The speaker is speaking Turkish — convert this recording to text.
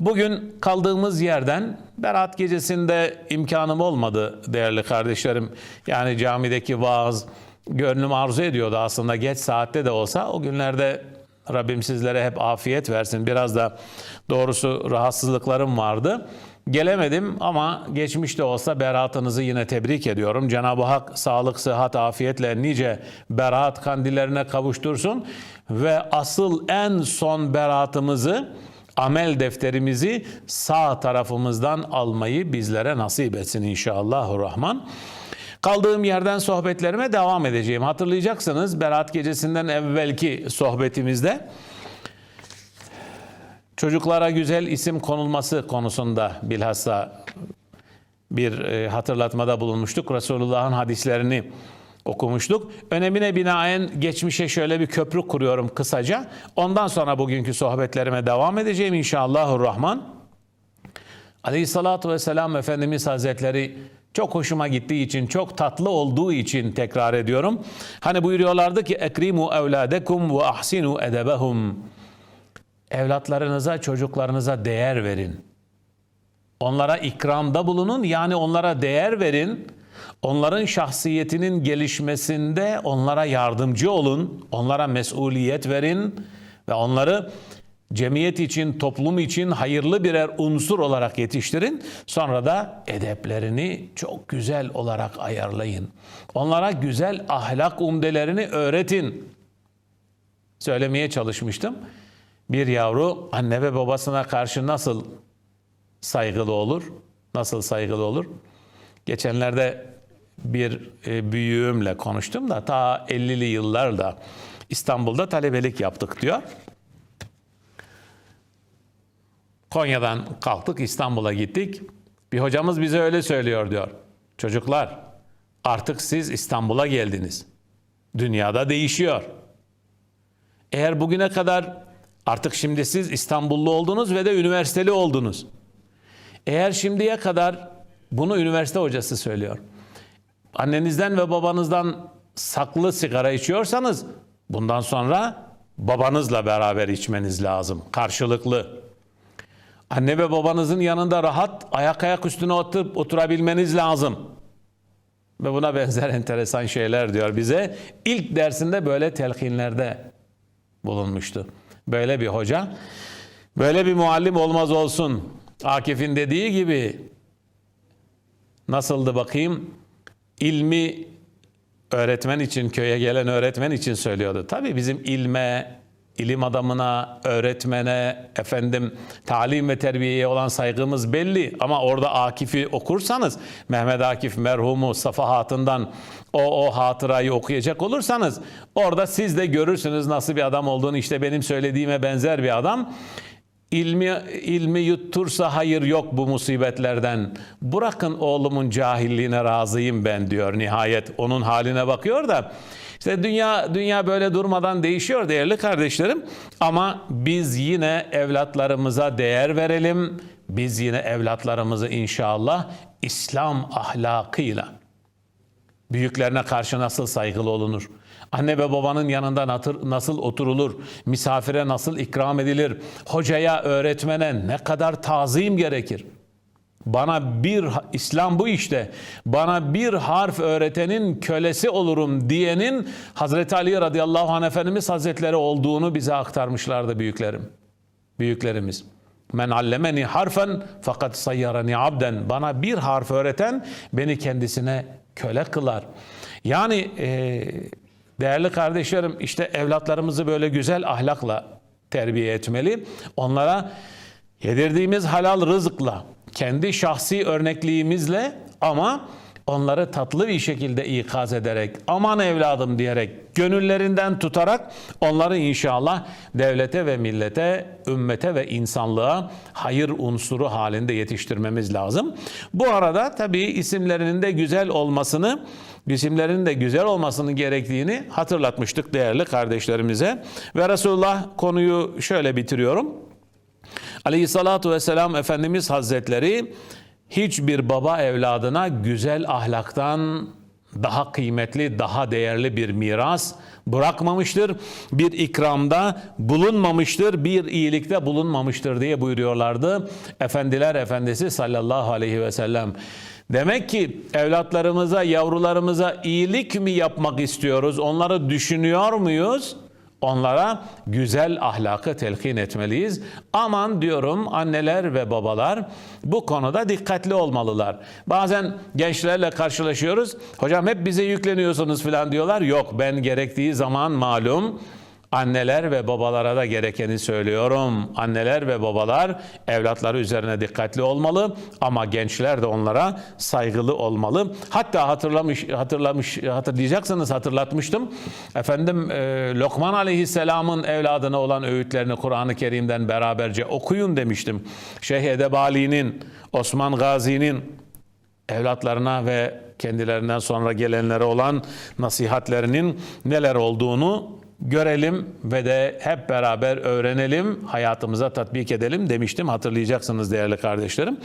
Bugün kaldığımız yerden Berat gecesinde imkanım olmadı değerli kardeşlerim. Yani camideki vaaz gönlüm arzu ediyordu aslında geç saatte de olsa. O günlerde Rabbim sizlere hep afiyet versin. Biraz da doğrusu rahatsızlıklarım vardı. Gelemedim ama geçmişte olsa beratınızı yine tebrik ediyorum. Cenab-ı Hak sağlık, sıhhat, afiyetle nice berat kandillerine kavuştursun ve asıl en son beratımızı amel defterimizi sağ tarafımızdan almayı bizlere nasip etsin inşallahurrahman. Kaldığım yerden sohbetlerime devam edeceğim. Hatırlayacaksınız Berat Gecesi'nden evvelki sohbetimizde çocuklara güzel isim konulması konusunda bilhassa bir e, hatırlatmada bulunmuştuk. Resulullah'ın hadislerini okumuştuk. Önemine binaen geçmişe şöyle bir köprü kuruyorum kısaca. Ondan sonra bugünkü sohbetlerime devam edeceğim inşallahurrahman. Aleyhissalatu vesselam Efendimiz Hazretleri çok hoşuma gittiği için, çok tatlı olduğu için tekrar ediyorum. Hani buyuruyorlardı ki ekrimu evladekum ve ahsinu edebehum. Evlatlarınıza, çocuklarınıza değer verin. Onlara ikramda bulunun yani onlara değer verin. Onların şahsiyetinin gelişmesinde onlara yardımcı olun. Onlara mesuliyet verin ve onları cemiyet için, toplum için hayırlı birer unsur olarak yetiştirin. Sonra da edeplerini çok güzel olarak ayarlayın. Onlara güzel ahlak umdelerini öğretin. Söylemeye çalışmıştım. Bir yavru anne ve babasına karşı nasıl saygılı olur? Nasıl saygılı olur? Geçenlerde bir e, büyüğümle konuştum da ta 50'li yıllarda İstanbul'da talebelik yaptık diyor. Konya'dan kalktık İstanbul'a gittik. Bir hocamız bize öyle söylüyor diyor. Çocuklar artık siz İstanbul'a geldiniz. Dünyada değişiyor. Eğer bugüne kadar artık şimdi siz İstanbullu oldunuz ve de üniversiteli oldunuz. Eğer şimdiye kadar bunu üniversite hocası söylüyor. Annenizden ve babanızdan saklı sigara içiyorsanız bundan sonra babanızla beraber içmeniz lazım. Karşılıklı. Anne ve babanızın yanında rahat ayak ayak üstüne oturup oturabilmeniz lazım. Ve buna benzer enteresan şeyler diyor bize. İlk dersinde böyle telkinlerde bulunmuştu. Böyle bir hoca, böyle bir muallim olmaz olsun. Akif'in dediği gibi nasıldı bakayım? İlmi öğretmen için, köye gelen öğretmen için söylüyordu. Tabii bizim ilme, ilim adamına, öğretmene, efendim talim ve terbiyeye olan saygımız belli. Ama orada Akif'i okursanız, Mehmet Akif merhumu safahatından o, o hatırayı okuyacak olursanız, orada siz de görürsünüz nasıl bir adam olduğunu. İşte benim söylediğime benzer bir adam. İlmi, ilmi yuttursa hayır yok bu musibetlerden. Bırakın oğlumun cahilliğine razıyım ben diyor nihayet. Onun haline bakıyor da. İşte dünya dünya böyle durmadan değişiyor değerli kardeşlerim. Ama biz yine evlatlarımıza değer verelim. Biz yine evlatlarımızı inşallah İslam ahlakıyla büyüklerine karşı nasıl saygılı olunur? Anne ve babanın yanında nasıl oturulur? Misafire nasıl ikram edilir? Hocaya, öğretmene ne kadar tazim gerekir? Bana bir İslam bu işte. Bana bir harf öğretenin kölesi olurum diyenin Hazreti Ali radıyallahu anh Efendimiz Hazretleri olduğunu bize aktarmışlardı büyüklerim. Büyüklerimiz. Men allemeni harfen fakat sayyarani abden. Bana bir harf öğreten beni kendisine köle kılar. Yani e, değerli kardeşlerim işte evlatlarımızı böyle güzel ahlakla terbiye etmeli. Onlara yedirdiğimiz halal rızıkla, kendi şahsi örnekliğimizle ama onları tatlı bir şekilde ikaz ederek, aman evladım diyerek, gönüllerinden tutarak onları inşallah devlete ve millete, ümmete ve insanlığa hayır unsuru halinde yetiştirmemiz lazım. Bu arada tabii isimlerinin de güzel olmasını, isimlerinin de güzel olmasının gerektiğini hatırlatmıştık değerli kardeşlerimize. Ve Resulullah konuyu şöyle bitiriyorum. Aleyhissalatu vesselam Efendimiz Hazretleri hiçbir baba evladına güzel ahlaktan daha kıymetli, daha değerli bir miras bırakmamıştır. Bir ikramda bulunmamıştır, bir iyilikte bulunmamıştır diye buyuruyorlardı. Efendiler Efendisi sallallahu aleyhi ve sellem. Demek ki evlatlarımıza, yavrularımıza iyilik mi yapmak istiyoruz? Onları düşünüyor muyuz? Onlara güzel ahlakı telkin etmeliyiz. Aman diyorum anneler ve babalar bu konuda dikkatli olmalılar. Bazen gençlerle karşılaşıyoruz. Hocam hep bize yükleniyorsunuz falan diyorlar. Yok ben gerektiği zaman malum Anneler ve babalara da gerekeni söylüyorum. Anneler ve babalar evlatları üzerine dikkatli olmalı ama gençler de onlara saygılı olmalı. Hatta hatırlamış hatırlamış hatırlayacaksınız hatırlatmıştım. Efendim e, Lokman Aleyhisselam'ın evladına olan öğütlerini Kur'an-ı Kerim'den beraberce okuyun demiştim. Şeyh Edebali'nin, Osman Gazi'nin evlatlarına ve kendilerinden sonra gelenlere olan nasihatlerinin neler olduğunu görelim ve de hep beraber öğrenelim, hayatımıza tatbik edelim demiştim. Hatırlayacaksınız değerli kardeşlerim.